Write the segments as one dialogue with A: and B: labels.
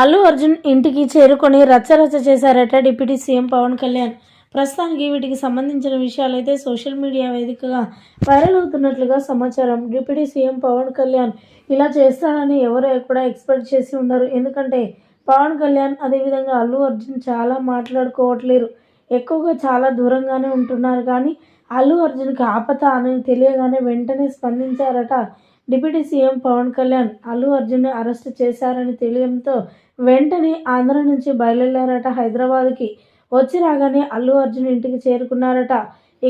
A: అల్లు అర్జున్ ఇంటికి చేరుకొని రచ్చరచ్చ చేశారట డిప్యూటీ సీఎం పవన్ కళ్యాణ్. ప్రస్తుతానికి వీటికి సంబంధించిన విషయాలైతే సోషల్ మీడియా వేదికగా వైరల్ అవుతున్నట్లుగా సమాచారం. డిప్యూటీ సీఎం పవన్ కళ్యాణ్ ఇలా చేస్తాడని ఎవరు కూడా ఎక్స్పెక్ట్ చేసి ఉండరు ఎందుకంటే పవన్ కళ్యాణ్ అదేవిధంగా అల్లు అర్జున్ చాలా మాట్లాడుకోవట్లేరు. ఎక్కువగా చాలా దూరంగానే ఉంటున్నారు. కానీ అల్లు అర్జున్కి ఆపత అని తెలియగానే వెంటనే స్పందించారట డిప్యూటీ సీఎం పవన్ కళ్యాణ్. అల్లు అర్జున్ని అరెస్ట్ చేశారని తెలియడంతో వెంటనే ఆంధ్ర నుంచి బయలుదేరారట హైదరాబాద్కి. వచ్చి రాగానే అల్లు అర్జున్ ఇంటికి చేరుకున్నారట.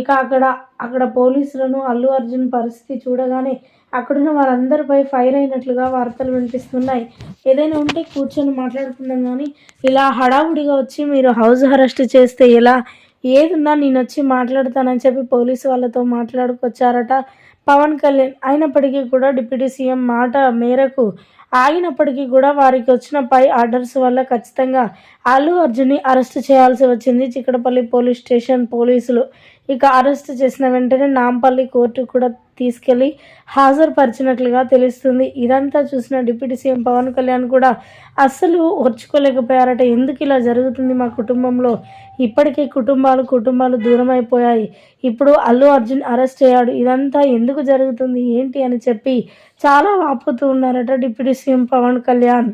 A: ఇక అక్కడ అక్కడ పోలీసులను అల్లు అర్జున్ పరిస్థితి చూడగానే అక్కడున్న వారందరిపై ఫైర్ అయినట్లుగా వార్తలు వినిపిస్తున్నాయి. ఏదైనా ఉంటే కూర్చొని మాట్లాడుకుందాం కానీ ఇలా హడావుడిగా వచ్చి మీరు హౌస్ అరెస్ట్ చేస్తే ఎలా? ఏదున్నా నేను వచ్చి మాట్లాడతానని చెప్పి పోలీసు వాళ్ళతో మాట్లాడుకొచ్చారట పవన్ కళ్యాణ్. అయినప్పటికీ కూడా డిప్యూటీ సీఎం మాట మేరకు ఆగినప్పటికీ కూడా వారికి వచ్చిన పై ఆర్డర్స్ వల్ల ఖచ్చితంగా అల్లు అర్జున్ని అరెస్ట్ చేయాల్సి వచ్చింది. చిక్కడపల్లి పోలీస్ స్టేషన్ పోలీసులు ఇక అరెస్ట్ చేసిన వెంటనే నాంపల్లి కోర్టు కూడా తీసుకెళ్ళి హాజరుపరిచినట్లుగా తెలుస్తుంది. ఇదంతా చూసిన డిప్యూటీ సీఎం పవన్ కళ్యాణ్ కూడా అస్సలు ఓర్చుకోలేకపోయారట. ఎందుకు ఇలా జరుగుతుంది మా కుటుంబంలో? ఇప్పటికే కుటుంబాలు కుటుంబాలు దూరం అయిపోయాయి ఇప్పుడు అల్లు అర్జున్ అరెస్ట్ అయ్యాడు. ఇదంతా ఎందుకు జరుగుతుంది? ఏంటి అని చెప్పి చాలా వాపోతూ ఉన్నారట డిప్యూటీ సీఎం పవన్ కళ్యాణ్